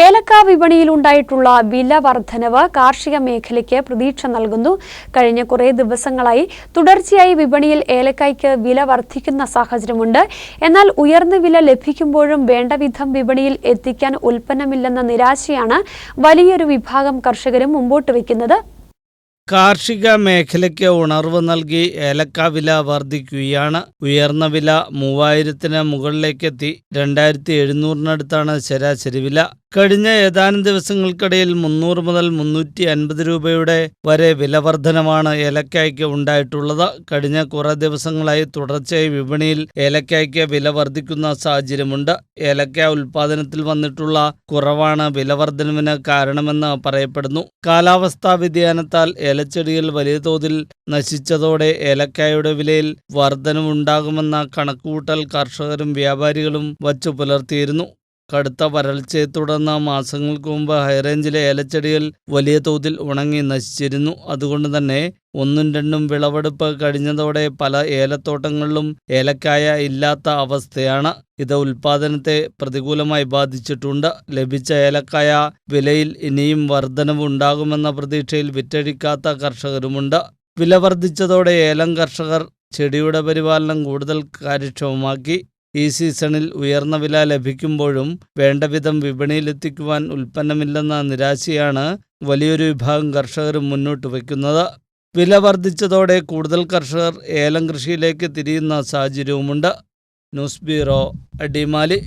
ഏലക്ക വിപണിയിൽ ഉണ്ടായിട്ടുള്ള വില വർധനവ് കാർഷിക മേഖലയ്ക്ക് പ്രതീക്ഷ നൽകുന്നു. കഴിഞ്ഞ കുറേ ദിവസങ്ങളായി തുടർച്ചയായി വിപണിയിൽ ഏലക്കായ്ക്ക് വില വർദ്ധിക്കുന്ന സാഹചര്യമുണ്ട്. എന്നാൽ ഉയർന്ന വില ലഭിക്കുമ്പോഴും വേണ്ടവിധം വിപണിയിൽ എത്തിക്കാൻ ഉൽപ്പന്നമില്ലെന്ന നിരാശയാണ് വലിയൊരു വിഭാഗം കർഷകരും മുമ്പോട്ട് വയ്ക്കുന്നത്. കാർഷിക മേഖലയ്ക്ക് ഉണർവ് നൽകി ഏലക്ക വില വർദ്ധിക്കുകയാണ് ഉയർന്ന വില മൂവായിരത്തിന് മുകളിലേക്കെത്തി. രണ്ടായിരത്തി എഴുന്നൂറിനടുത്താണ് ശരാശരി വില. കഴിഞ്ഞ ഏതാനും ദിവസങ്ങൾക്കിടയിൽ മുന്നൂറ് മുതൽ മുന്നൂറ്റി അൻപത് രൂപയുടെ വരെ വില വർധനമാണ് ഏലക്കായ്ക്ക് ഉണ്ടായിട്ടുള്ളത്. കഴിഞ്ഞ കുറേ ദിവസങ്ങളായി തുടർച്ചയായി വിപണിയിൽ ഏലക്കായ്ക്ക് വില വർദ്ധിക്കുന്ന സാഹചര്യമുണ്ട്. ഏലക്ക ഉൽപാദനത്തിൽ വന്നിട്ടുള്ള കുറവാണ് വില വർധനവിന് കാരണമെന്ന് പറയപ്പെടുന്നു. കാലാവസ്ഥാ വ്യതിയാനത്താൽ ഏലച്ചെടികൾ വലിയ തോതിൽ നശിച്ചതോടെ ഏലക്കായുടെ വിലയിൽ വർധനവുണ്ടാകുമെന്ന കണക്കുകൂട്ടൽ കർഷകരും വ്യാപാരികളും വച്ചു പുലർത്തിയിരുന്നു. കടുത്ത വരൾച്ചയെ തുടർന്ന് മാസങ്ങൾക്ക് മുമ്പ് ഹൈറേഞ്ചിലെ ഏലച്ചെടികൾ വലിയ തോതിൽ ഉണങ്ങി നശിച്ചിരുന്നു. അതുകൊണ്ട് തന്നെ ഒന്നും രണ്ടും വിളവെടുപ്പ് കഴിഞ്ഞതോടെ പല ഏലത്തോട്ടങ്ങളിലും ഏലക്കായ ഇല്ലാത്ത അവസ്ഥയാണ്. ഇത് ഉൽപാദനത്തെ പ്രതികൂലമായി ബാധിച്ചിട്ടുണ്ട്. ലഭിച്ച ഏലക്കായ വിലയിൽ ഇനിയും വർധനവ് ഉണ്ടാകുമെന്ന പ്രതീക്ഷയിൽ വിറ്റഴിക്കാത്ത കർഷകരുമുണ്ട്. വില വർദ്ധിച്ചതോടെ ഏലം കർഷകർ ചെടിയുടെ പരിപാലനം കൂടുതൽ കാര്യക്ഷമമാക്കി. ഈ സീസണിൽ ഉയർന്ന വില ലഭിക്കുമ്പോഴും വേണ്ടവിധം വിപണിയിലെത്തിക്കുവാൻ ഉൽപ്പന്നമില്ലെന്ന നിരാശയാണ് വലിയൊരു വിഭാഗം കർഷകരും മുന്നോട്ട് വയ്ക്കുന്നത്. വില വർദ്ധിച്ചതോടെ കൂടുതൽ കർഷകർ ഏലം കൃഷിയിലേക്ക് തിരിയുന്ന സാഹചര്യവുമുണ്ട്. News bureau Adimali.